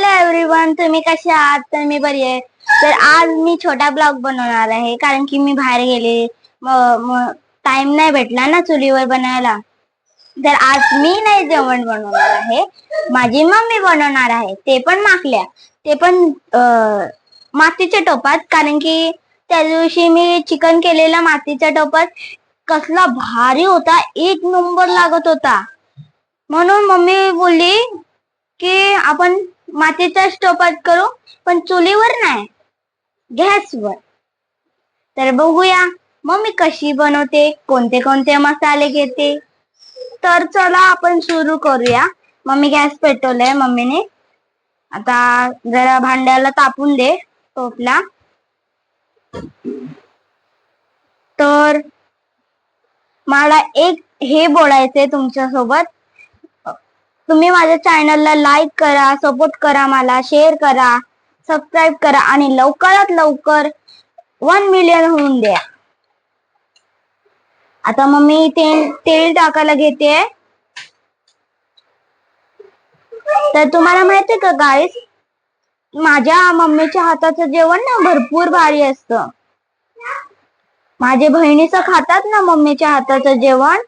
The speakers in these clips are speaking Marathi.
हॅलो एव्हरीवन तुम्ही कसे आहात? तर मी बरी आहे. तर आज मी छोटा ब्लॉग बनवणार आहे कारण की मी बाहेर गेले. टाइम नाही भेटला ना चुलीवर बनायला. तर आज मी नाही जेवण बनवणार आहे. माझी मम्मी बनवणार आहे. ते पण माकल्या ते पण मातीच्या टोपात कारण की त्या दिवशी मी चिकन केलेला मातीच्या टोपात कसला भारी होता. एक नंबर लागत होता. म्हणून मम्मी बोलली की आपण मातीच्या स्टोपात करू पण चुलीवर नाही गॅसवर. तर बघूया मम्मी कशी बनवते कोणते कोणते मसाले घेते? तर चला आपण सुरू करूया. मम्मी गॅस पेटवलाय मम्मीने. आता जरा भांड्याला तापून दे टोपला. तर मला एक हे बोलायचंय तुमच्यासोबत तुम्ही माझ्या चॅनलला लाईक करा सपोर्ट करा मला शेअर करा सबस्क्राईब करा आणि लवकरात लवकर वन मिलियन होऊन द्या. आता मग मी तेल तेल टाकायला घेते. तर तुम्हाला माहितीये का गाईस माझ्या मम्मीच्या हाताचं जेवण ना भरपूर भारी असतं. माझे बहिणीचं खातात ना मम्मीच्या हाताचं जेवण?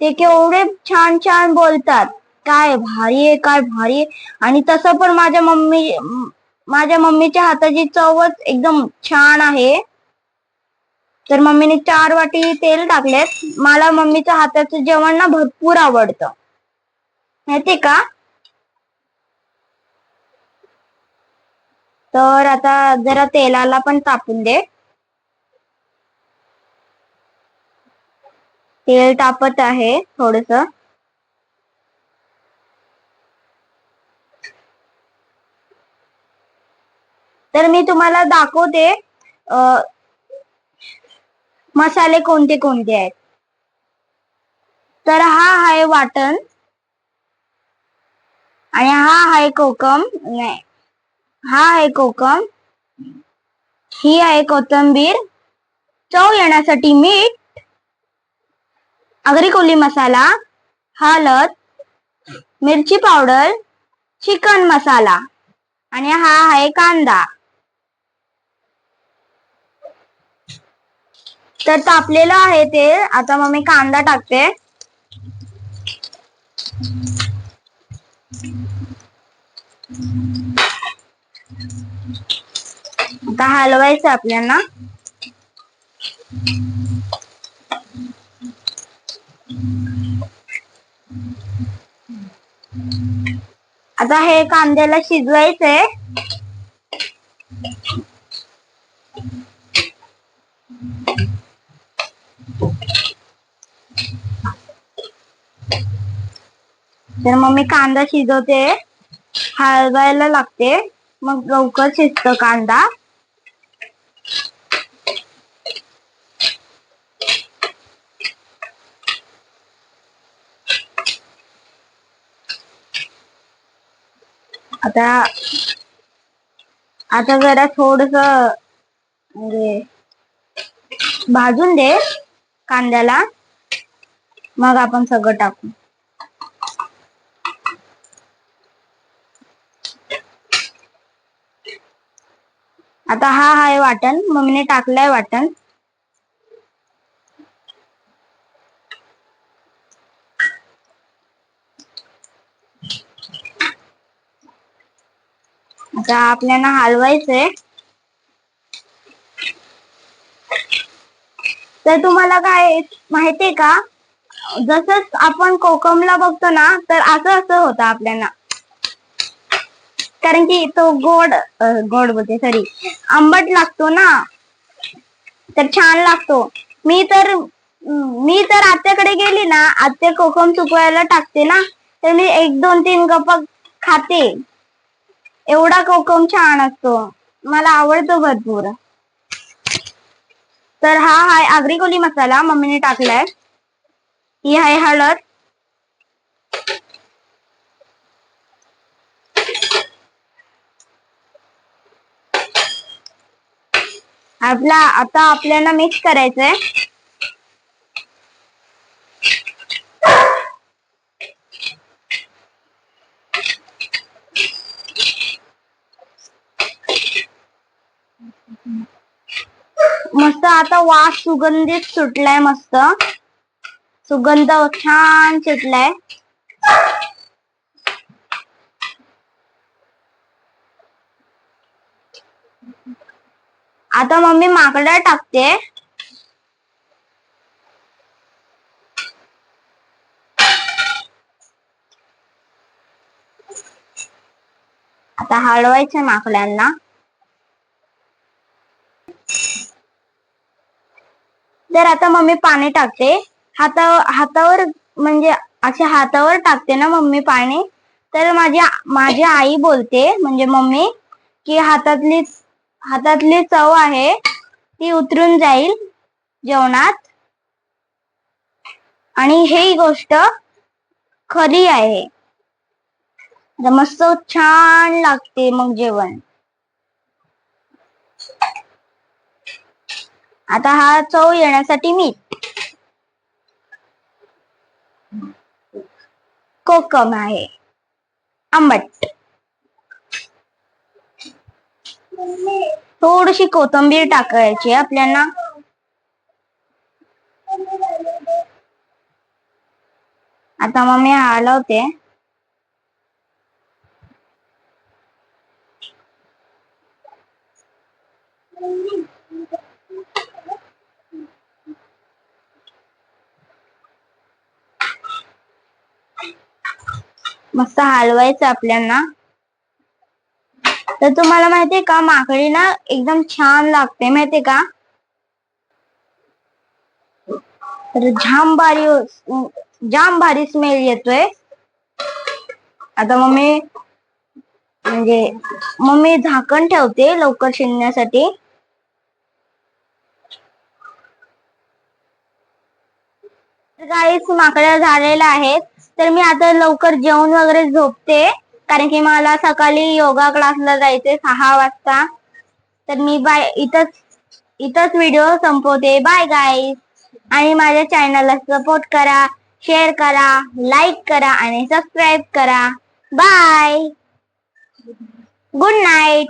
ते केवढे छान छान बोलतात. काय भारी आहे काय भारी आहे. आणि तसं पण माझ्या मम्मी माझ्या मम्मीच्या हाताची चवच एकदम छान आहे. तर मम्मीने चार वाटी तेल टाकलेत. मला मम्मीच्या हाताचं जेवण ना भरपूर आवडतं. माहिती का? तर आता जरा तेलाला पण तापून दे. तेल तापत आहे थोडस. तर मी तुम्हाला दाखवते मसाले कोणते कोणते आहेत. तर हा आहे वाटण आणि हा आहे कोकम नाही हा आहे कोकम ही आहे कोथंबीर. चव येण्यासाठी मीठ आगरी कोली मसाला हळद मिरची पावडर चिकन मसाला आणि हा आहे कांदा. तर तापलेलं आहे ते. आता मग मी कांदा टाकते. आता हलवायचं आपल्याला. आता हे कांद्याला शिजवायचंय. तर मग मी कांदा शिजवते. हलवायला लागते. मग लवकर शिजतो कांदा. आता आता जरा थोडस म्हणजे भाजून दे कांद्याला. मग आपण सगळं टाकू. आता हा आहे वाटण मम्मीने टाकलाय वाटण. आता आपल्याला हलवायचंय. तर तुम्हाला काय माहितीये का? जसं आपण कोकमला बघतो ना तर असं असं होतं आपल्याला. कारण की तो गोड गोड बोलते सॉरी आंबट लागतो ना तर छान लागतो. मी तर मी तर आत्याकडे गेली ना आत्या कोकम सुकवायला टाकते ना तर मी एक दोन तीन गप्पा खाते. एवढा कोकम छान असतो. मला आवडतो भरपूर. तर हा आहे आगरी कोली मसाला मम्मीने टाकलाय. ही आहे हळद. आपला आता आपल्याला मिक्स करायचंय. मस्त आता वास सुगंधित सुटलाय मस्त. सुगंध छान सुटलाय. आता मम्मी माकडा टाकते. आता हलवायचं माकड्यांना. तर आता मम्मी पाणी टाकते. हाता हातावर म्हणजे असे हातावर टाकते ना मम्मी पाणी. तर माझी माझी आई बोलते म्हणजे मम्मी की हातातली हातातली चव आहे ती उतरून जाईल जेवणात. आणि ही गोष्ट खरी आहे. मस्त छान लागते मग जेवण. आता हा चव येण्यासाठी मीठ कोकम आहे. आंबट. थोडीशी कोथिंबीर टाकायची आपल्याला. आता मग मी हलवते. मस्त हलवायचं आपल्याला. तर तुम्हाला माहितीये का माकडी ना एकदम छान लागते माहितीये का? तर जाम भारी जाम भारी स्मेल येतोय. आता मम्मी म्हणजे मम्मी झाकण ठेवते लवकर शिजण्यासाठी. काहीच माकड्या झालेल्या आहेत. तर मी आता लवकर जेवण वगैरे झोपते. कारण की मला सकाळी योगा क्लासला जायचे सहा वाजता. तर मी बाय इथंच इथंच व्हिडिओ संपवते. बाय गाईज आणि माझ्या चॅनलला सपोर्ट करा शेअर करा लाईक करा आणि सबस्क्राईब करा. Bye good night